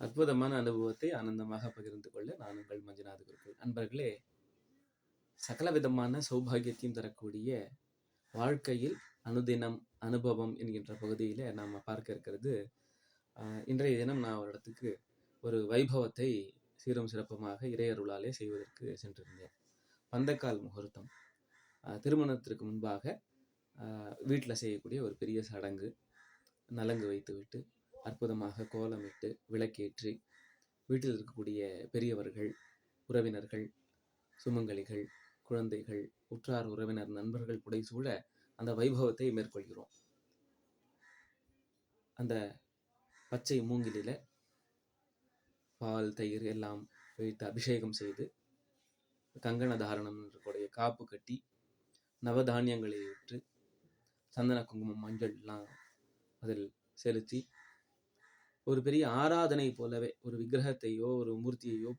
அற்புதமான அனுபவத்தை ஆனந்தமாக பகிர்ந்து கொள்ள நான் உங்கள் மஞ்சுநாத குருக்கள். அன்பர்களே சகல விதமான சௌபாகியத்தையும் தரக்கூடிய வாழ்க்கையில் அனுதினம் அனுபவம் என்கின்ற பகுதியில் நாம் பார்க்க இருக்கிறது. இன்றைய தினம் நான் ஒரு இடத்துக்கு ஒரு வைபவத்தை சீரும் சிறப்புமாக இறையருளாலே செய்வதற்கு சென்றிருந்தேன். பந்தக்கால் முகூர்த்தம். திருமணத்திற்கு முன்பாக வீட்டில் செய்யக்கூடிய ஒரு பெரிய சடங்கு நலங்கு வைத்துவிட்டு அற்புதமாக கோலமிட்டு விளக்கேற்றி வீட்டில் இருக்கக்கூடிய பெரியவர்கள் உறவினர்கள் சுமங்கலிகள் குழந்தைகள் உற்றார் உறவினர் நண்பர்கள் புடைசூழ அந்த வைபவத்தை மேற்கொள்கிறோம். அந்த பச்சை மூங்கிலில பால் தயிர் எல்லாம் வைத்து அபிஷேகம் செய்து கங்கண தாரணம் என்றக்கூடிய காப்பு கட்டி நவதானியங்களை விட்டு சந்தன குங்குமம் மஞ்சள் எல்லாம் அதில் செலுத்தி ஒரு பெரிய ஆராதனை போலவே ஒரு விக்கிரகத்தையோ ஒரு மூர்த்தியையோ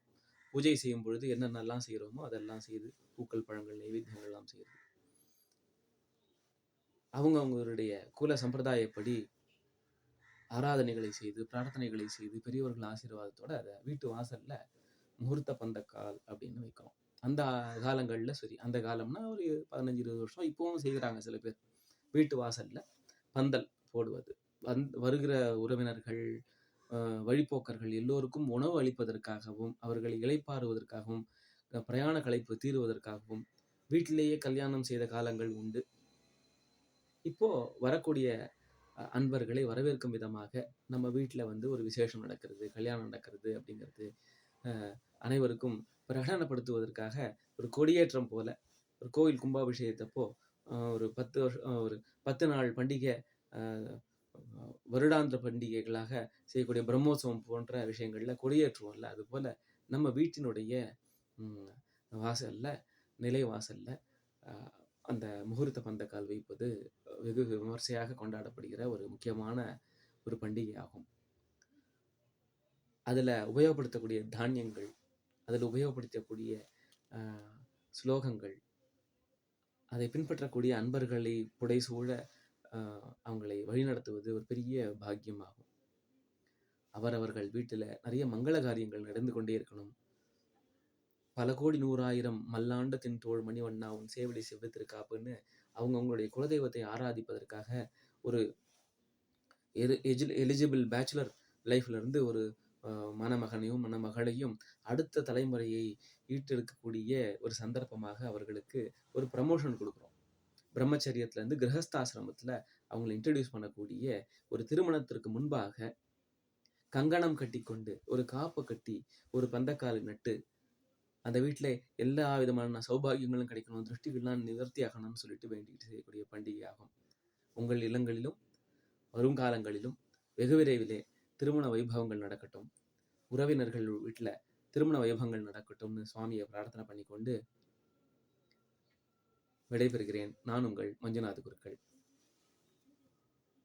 பூஜை செய்யும் பொழுது என்னென்னலாம் செய்கிறோமோ அதெல்லாம் செய்து பூக்கள் பழங்கள் நைவேத்தியங்கள் எல்லாம் செய்து அவங்க அவங்களுடைய குல சம்பிரதாயப்படி ஆராதனைகளை செய்து பிரார்த்தனைகளை செய்து பெரியவர்கள் ஆசீர்வாதத்தோட அதை வீட்டு வாசல்ல முகூர்த்த பந்தக்கால் அப்படின்னு வைக்கிறோம். அந்த காலங்கள்ல சரி அந்த காலம்னா ஒரு பதினஞ்சு இருபது வருஷம் இப்பவும் செய்கிறாங்க சில பேர். வீட்டு வாசல்ல பந்தல் போடுவது. வந் வருகிற உறவினர்கள் வழிப்போக்கர்கள் எல்லோருக்கும் உணவு அளிப்பதற்காகவும் அவர்களை இளைப்பாறுவதற்காகவும் பிரயாண களைப்பு தீருவதற்காகவும் வீட்டிலேயே கல்யாணம் செய்த காலங்கள் உண்டு. இப்போ வரக்கூடிய அன்பர்களை வரவேற்கும் விதமாக நம்ம வீட்டில் வந்து ஒரு விசேஷம் நடக்கிறது கல்யாணம் நடக்கிறது அப்படிங்கிறது அஹ், அனைவருக்கும் பிரகடனப்படுத்துவதற்காக ஒரு கொடியேற்றம் போல ஒரு கோவில் கும்பாபிஷேகத்தப்போ ஒரு பத்து வருஷம் ஒரு பத்து நாள் பண்டிகை அஹ், வருடாந்திர பண்டிகைகளாக செய்யக்கூடிய பிரம்மோத்சவம் போன்ற விஷயங்களில் கொடியேற்றுவோம்ல. அதுபோல் நம்ம வீட்டினுடைய வாசலில் நிலை வாசலில் அந்த முகூர்த்த பந்தக்கால் வைப்பது வெகு விமர்சையாக கொண்டாடப்படுகிற ஒரு முக்கியமான ஒரு பண்டிகை ஆகும் அதில் உபயோகப்படுத்தக்கூடிய தானியங்கள் அதில் உபயோகப்படுத்தக்கூடிய ஸ்லோகங்கள் அதை பின்பற்றக்கூடிய அன்பர்களை புடைசூழ சூழ அவங்களை வழிநடத்துவது ஒரு பெரிய பாக்கியமாகும். அவரவர்கள் வீட்டில் நிறைய மங்கள காரியங்கள் நடந்து கொண்டே இருக்கணும். பல கோடி நூறாயிரம் மல்லாண்ட தின் தோள் மணிவண்ணா உன் சேவடி செவ்வத்திருக்காப்புன்னு அவங்க அவங்களுடைய குலதெய்வத்தை ஆராதிப்பதற்காக ஒரு எலிஜிபிள் பேச்சுலர் லைஃப்ல இருந்து ஒரு மணமகனையும் மணமகளையும் அடுத்த தலைமுறையை ஈட்டெடுக்கக்கூடிய ஒரு சந்தர்ப்பமாக அவர்களுக்கு ஒரு ப்ரமோஷன் கொடுக்குறோம். பிரம்மச்சரியத்துல இருந்து கிரகஸ்தாசிரமத்துல அவங்களை இன்ட்ரடியூஸ் பண்ணக்கூடிய ஒரு திருமணத்திற்கு முன்பாக கங்கணம் கட்டிக்கொண்டு ஒரு காப்பு கட்டி ஒரு பந்தக்கால் நட்டு அந்த வீட்டில் எல்லா விதமான சௌபாகியங்களும் கிடைக்கணும் திருஷ்டிகள்லாம் நிவர்த்தி ஆகணும்னு சொல்லிட்டு வேண்டிட்டு செய்யக்கூடிய பண்டிகை ஆகும் உங்கள் இல்லங்களிலும் வருங்காலங்களிலும் வெகு விரைவிலே திருமண வைபவங்கள் நடக்கட்டும். உறவினர்கள் வீட்டில் திருமண வைபவங்கள் நடக்கட்டும்னு சுவாமியை பிரார்த்தனை பண்ணிக்கொண்டு விடைபெறுகிறேன். நான் உங்கள் மஞ்சுநாத குருக்கள்